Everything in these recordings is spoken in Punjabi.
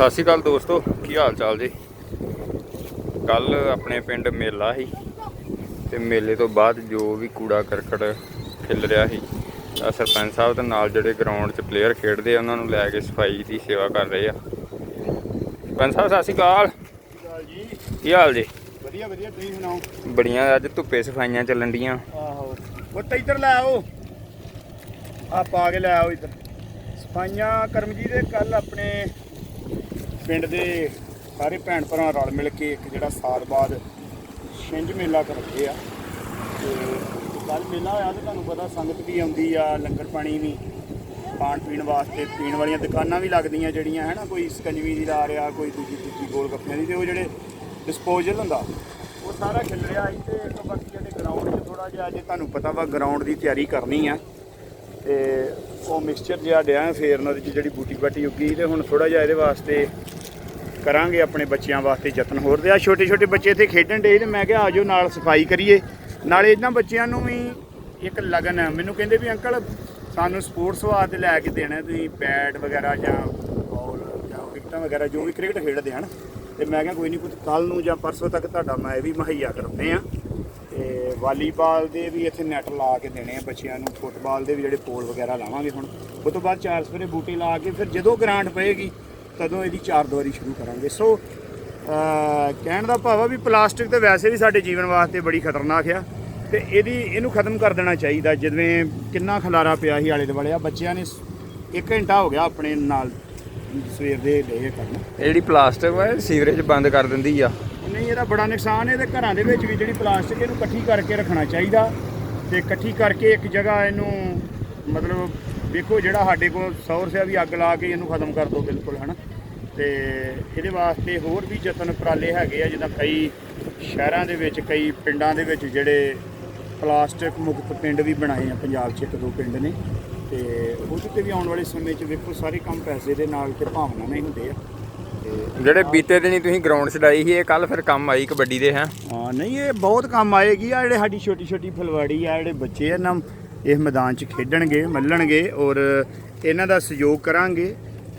ਸਤਿ ਸ਼੍ਰੀ ਅਕਾਲ ਦੋਸਤੋ ਕੀ ਹਾਲ ਚਾਲ ਜੀ? ਕੱਲ ਆਪਣੇ ਪਿੰਡ ਮੇਲਾ ਸੀ ਤੇ ਮੇਲੇ ਤੋਂ ਬਾਅਦ ਜੋ ਵੀ ਕੂੜਾ ਕਰਕਟ ਖਿਲ ਰਿਹਾ ਸੀ ਸਰਪੰਚ ਸਾਹਿਬ ਦੇ ਨਾਲ ਜਿਹੜੇ ਗਰਾਊਂਡ 'ਚ ਪਲੇਅਰ ਖੇਡਦੇ ਆ ਉਹਨਾਂ ਨੂੰ ਲੈ ਕੇ ਸਫ਼ਾਈ ਦੀ ਸੇਵਾ ਕਰ ਰਹੇ ਆ। ਸਰਪੰਚ ਸਾਹਿਬ ਸਤਿ ਸ਼੍ਰੀ ਅਕਾਲ। ਜੀ। ਕੀ ਹਾਲ ਜੀ? ਵਧੀਆ ਵਧੀਆ ਤੁਸੀਂ ਸੁਣਾਓ? ਬੜੀਆਂ ਅੱਜ ਧੁੱਪੇ ਸਫਾਈਆਂ ਚੱਲਣ ਡੀਆਂ। ਆਹੋ। ਉਹ ਇੱਧਰ ਲੈ ਆਓ। ਆ ਪਾ ਕੇ ਲੈ ਆਓ ਇੱਧਰ। ਸਫਾਈਆਂ ਕਰਮਜੀਤ ਦੇ ਕੱਲ ਆਪਣੇ ਪਿੰਡ ਦੇ ਸਾਰੇ ਭੈਣ ਭਰਾ ਰਲ ਮਿਲ ਕੇ ਇੱਕ ਜਿਹੜਾ ਸਾਲ ਬਾਅਦ ਛਿੰਝ ਮੇਲਾ ਕਰਦੇ ਆ। ਤੇ ਕੱਲ ਮੇਲਾ ਹੋਇਆ ਤੇ ਤੁਹਾਨੂੰ ਪਤਾ ਸੰਗਤ ਵੀ ਆਉਂਦੀ ਆ, ਲੰਗਰ ਪਾਣੀ ਵੀ, ਖਾਣ ਪੀਣ ਵਾਸਤੇ ਪੀਣ ਵਾਲੀਆਂ ਦੁਕਾਨਾਂ ਵੀ ਲੱਗਦੀਆਂ ਜਿਹੜੀਆਂ, ਹੈ ਨਾ, ਕੋਈ ਸਕੰਜਵੀ ਦੀ ਲਾ ਰਿਹਾ ਕੋਈ ਦੂਜੀ ਦੂਜੀ ਗੋਲ ਗੱਪਿਆਂ ਦੀ ਤੇ ਉਹ ਜਿਹੜੇ ਡਿਸਪੋਜ਼ਲ ਹੁੰਦਾ, ਉਹ ਸਾਰਾ ਖਿਲ ਰਿਹਾ ਸੀ ਤੇ ਇੱਕ ਬਾਕੀ ਜਿਹੜੇ ਗਰਾਊਂਡ 'ਚ ਥੋੜਾ ਜਿਹਾ ਜੇ ਤੁਹਾਨੂੰ ਪਤਾ ਵਾ ਗਰਾਊਂਡ ਦੀ ਤਿਆਰੀ ਕਰਨੀ ਆ। ਤੇ ਉਹ ਮਿਕਸਚਰ ਜਿਹਾ ਡਿਆ ਫੇਰਨ ਉਹਦੇ 'ਚ ਜਿਹੜੀ ਬੂਟੀ ਬਾਟੀ ਉੱਗੀ ਤੇ ਹੁਣ ਥੋੜਾ ਜਿਹਾ ਇਹਦੇ ਵਾਸਤੇ ਕਰਾਂਗੇ ਆਪਣੇ ਬੱਚਿਆਂ ਵਾਸਤੇ ਯਤਨ ਹੋਰ ਤੇ ਆ ਛੋਟੇ ਛੋਟੇ ਬੱਚੇ ਇੱਥੇ ਖੇਡਣ ਡੇ ਤੇ ਮੈਂ ਕਿਹਾ ਆਜੋ ਨਾਲ ਸਫ਼ਾਈ ਕਰੀਏ। ਨਾਲੇ ਇਹਨਾਂ ਬੱਚਿਆਂ ਨੂੰ ਵੀ ਇੱਕ ਲਗਨ ਹੈ। ਮੈਨੂੰ ਕਹਿੰਦੇ ਵੀ ਅੰਕਲ, ਸਾਨੂੰ ਸਪੋਰਟਸ ਵਾਸਤੇ ਲੈ ਕੇ ਦੇਣਾ ਤੁਸੀਂ ਬੈਟ ਵਗੈਰਾ ਜਾਂ ਬਾਲ ਜਾਂ ਵਿਕਟਾਂ ਵਗੈਰਾ ਜੋ ਵੀ ਕ੍ਰਿਕਟ ਖੇਡਦੇ ਹਨ ਤੇ ਮੈਂ ਕਿਹਾ ਕੋਈ ਨਹੀਂ ਕੁਝ ਕੱਲ ਨੂੰ ਜਾਂ ਪਰਸੋਂ ਤੱਕ ਤੁਹਾਡਾ ਮੈਂ ਇਹ ਵੀ ਮੁਹੱਈਆ ਕਰਾਉਂਦੇ ਆ। ਤੇ ਵਾਲੀਬਾਲ ਦੇ ਵੀ ਇੱਥੇ ਨੈਟ ਲਾ ਕੇ ਦੇਣੇ ਆ ਬੱਚਿਆਂ ਨੂੰ, ਫੁੱਟਬਾਲ ਦੇ ਵੀ ਜਿਹੜੇ ਪੋਲ ਵਗੈਰਾ ਲਾਵਾਂਗੇ ਹੁਣ ਉਸ ਤੋਂ ਬਾਅਦ ਚਾਰ ਸਵੇਰੇ ਬੂਟੇ ਲਾ ਕੇ ਫਿਰ ਜਦੋਂ ਗ੍ਰਾਂਟ ਪਏਗੀ, ਤਦੋਂ ਇਹਦੀ ਚਾਰ ਦੁਆਰੀ ਸ਼ੁਰੂ ਕਰਾਂਗੇ। ਸੋ ਕਹਿਣ ਦਾ ਭਾਵ ਆ ਵੀ ਪਲਾਸਟਿਕ ਤੇ ਵੈਸੇ ਵੀ ਸਾਡੇ ਜੀਵਨ ਵਾਸਤੇ ਬੜੀ ਖਤਰਨਾਕ ਆ ਤੇ ਇਹਦੀ, ਇਹਨੂੰ ਖਤਮ ਕਰ ਦੇਣਾ ਚਾਹੀਦਾ, ਜਿਵੇਂ ਕਿੰਨਾ ਖਲਾਰਾ ਪਿਆ ਸੀ ਆਲੇ ਦੁਆਲੇ, ਆ ਬੱਚਿਆਂ ਨੇ 1 ਘੰਟਾ ਹੋ ਗਿਆ ਆਪਣੇ ਨਾਲ ਸਵੇਰ ਦੇ ਡੇ ਕਰਨ। ਇਹ ਜਿਹੜੀ ਪਲਾਸਟਿਕ ਵਾ, ਇਹ ਸੀਵਰੇਜ ਬੰਦ ਕਰ ਦਿੰਦੀ ਆ। ਨਹੀਂ, ਇਹਦਾ ਬੜਾ ਨੁਕਸਾਨ ਹੈ। ਇਹਦੇ ਘਰਾਂ ਦੇ ਵਿੱਚ ਵੀ ਜਿਹੜੀ ਪਲਾਸਟਿਕ ਇਹਨੂੰ ਇਕੱਠੀ ਕਰਕੇ ਰੱਖਣਾ ਚਾਹੀਦਾ ਤੇ ਇਕੱਠੀ ਕਰਕੇ ਇੱਕ ਜਗ੍ਹਾ ਇਹਨੂੰ ਮਤਲਬ ਵੇਖੋ ਜਿਹੜਾ ਸਾਡੇ ਕੋਲ ਸੌਰ ਸਿਆ ਵੀ ਅੱਗ ਲਾ ਕੇ ਇਹਨੂੰ ਖਤਮ ਕਰ ਦੋ ਬਿਲਕੁਲ, ਹਨਾ? ਤੇ ਇਹਦੇ ਵਾਸਤੇ ਹੋਰ ਵੀ ਯਤਨ ਉਪਰਾਲੇ ਹੈਗੇ ਆ, ਜਿੱਦਾਂ ਕਈ ਸ਼ਹਿਰਾਂ ਦੇ ਵਿੱਚ, ਕਈ ਪਿੰਡਾਂ ਦੇ ਵਿੱਚ ਜਿਹੜੇ ਪਲਾਸਟਿਕ ਮੁਕਤ ਪਿੰਡ ਵੀ ਬਣਾਏ ਆ, ਪੰਜਾਬ 'ਚ ਇੱਕ ਦੋ ਪਿੰਡ ਨੇ। ਤੇ ਉਹਦੇ ਤੇ ਵੀ ਆਉਣ ਵਾਲੇ ਸਮੇਂ 'ਚ ਵੇਖੋ, ਸਾਰੇ ਕੰਮ ਪੈਸੇ ਦੇ ਨਾਲ ਤੇ ਭਾਵਨਾ ਨਾਲ ਹੀ ਹੁੰਦੇ ਆ। ਤੇ ਜਿਹੜੇ ਬੀਤੇ ਦਿਨੀ ਤੁਸੀਂ ਗਰਾਊਂਡ ਛਡਾਈ ਸੀ ਇਹ ਕੱਲ ਫਿਰ ਕੰਮ ਆਈ ਕਬੱਡੀ ਦੇ ਹੈ? ਹਾਂ ਨਹੀਂ ਇਹ ਬਹੁਤ ਕੰਮ ਆਏਗੀ। ਆ ਜਿਹੜੇ ਸਾਡੀ ਛੋਟੀ ਛੋਟੀ ਫੁਲਵਾੜੀ ਆ ਜਿਹੜੇ ਬੱਚੇ ਆ ਨਾ ਇਸ ਮੈਦਾਨ 'ਚ ਖੇਡਣਗੇ ਮੱਲਣਗੇ ਔਰ ਇਹਨਾਂ ਦਾ ਸਹਿਯੋਗ ਕਰਾਂਗੇ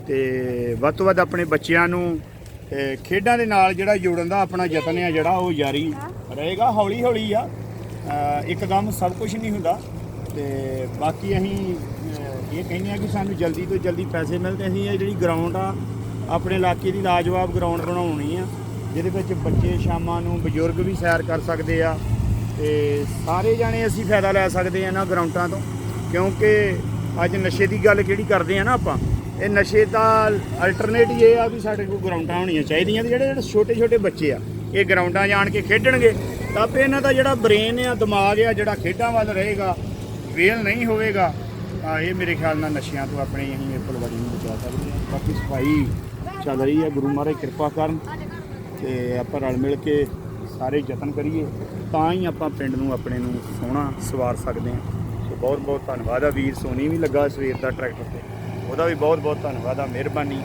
ਤੇ ਵੱਧ ਤੋਂ ਵੱਧ ਆਪਣੇ ਬੱਚਿਆਂ ਨੂੰ ਅਹ, ਖੇਡਾਂ ਦੇ ਨਾਲ ਜਿਹੜਾ ਜੋੜਨ ਦਾ ਆਪਣਾ ਯਤਨ ਆ ਜਿਹੜਾ ਉਹ ਜਾਰੀ ਰਹੇਗਾ ਹੌਲੀ ਹੌਲੀ ਆ। ਅਹ, ਇੱਕਦਮ ਸਭ ਕੁਝ ਨਹੀਂ ਹੁੰਦਾ ਤੇ ਬਾਕੀ ਅਸੀਂ ਅਹ, ਇਹ ਕਹਿੰਦੇ ਆ ਕਿ ਸਾਨੂੰ ਜਲਦੀ ਤੋਂ ਜਲਦੀ ਪੈਸੇ ਮਿਲਦੇ ਅਸੀਂ ਇਹ ਜਿਹੜੀ ਗਰਾਊਂਡ ਆ ਆਪਣੇ ਇਲਾਕੇ ਦੀ ਲਾਜਵਾਬ ਗਰਾਊਂਡ ਬਣਾਉਣੀ ਆ, ਜਿਹਦੇ ਵਿੱਚ ਬੱਚੇ ਸ਼ਾਮਾਂ ਨੂੰ ਬਜ਼ੁਰਗ ਵੀ ਸੈਰ ਕਰ ਸਕਦੇ ਆ ਤੇ ਸਾਰੇ ਜਾਣੇ ਅਸੀਂ ਫਾਇਦਾ ਲੈ ਸਕਦੇ ਆ ਇਹਨਾਂ ਗਰਾਊਂਡਾਂ ਤੋਂ, ਕਿਉਂਕਿ ਅੱਜ ਨਸ਼ੇ ਦੀ ਗੱਲ ਕਿਹੜੀ ਕਰਦੇ ਆ ਨਾ ਆਪਾਂ, ਇਹ ਨਸ਼ੇ ਦਾ ਅਲਟਰਨੇਟ ਇਹ ਆ ਵੀ ਸਾਡੇ ਕੋਲ ਗਰਾਊਂਡਾਂ ਹੋਣੀਆਂ ਚਾਹੀਦੀਆਂ ਤੇ ਜਿਹੜੇ ਜਿਹੜੇ ਛੋਟੇ ਛੋਟੇ ਬੱਚੇ ਆ, ਇਹ ਗਰਾਊਂਡਾਂ ਜਾਣ ਕੇ ਖੇਡਣਗੇ, ਤਾਂ ਆਪੇ ਇਹਨਾਂ ਦਾ ਜਿਹੜਾ ਬ੍ਰੇਨ ਆ, ਦਿਮਾਗ ਆ, ਜਿਹੜਾ ਖੇਡਾਂ ਵੱਲ ਰਹੇਗਾ ਵੇਲ ਨਹੀਂ ਹੋਵੇਗਾ ਤਾਂ ਇਹ ਮੇਰੇ ਖਿਆਲ ਨਾਲ ਨਸ਼ਿਆਂ ਤੋਂ ਆਪਣੇ ਅਸੀਂ ਇਹ ਫੁਲਵਾੜੀ ਨੂੰ ਬਚਾ ਸਕਦੇ ਹਾਂ ਬਾਕੀ ਸਫ਼ਾਈ ਚੱਲ ਰਹੀ ਹੈ ਗੁਰੂ ਮਹਾਰਾਜ ਕਿਰਪਾ ਕਰਨ ਤੇ ਆਪਾਂ ਰਲ ਮਿਲ ਕੇ ਸਾਰੇ ਯਤਨ ਕਰੀਏ, ਤਾਂ ਹੀ ਆਪਾਂ ਪਿੰਡ ਨੂੰ ਆਪਣੇ ਨੂੰ ਸੋਹਣਾ ਸਵਾਰ ਸਕਦੇ ਹਾਂ ਸੋ ਬਹੁਤ ਬਹੁਤ ਧੰਨਵਾਦ ਆ। ਵੀਰ ਸੋਨੀ ਵੀ ਲੱਗਾ ਸਵੇਰ ਦਾ ਟਰੈਕਟਰ ਤੇ। ਉਹਦਾ ਵੀ ਬਹੁਤ ਬਹੁਤ ਧੰਨਵਾਦ ਆ, ਮਿਹਰਬਾਨੀ।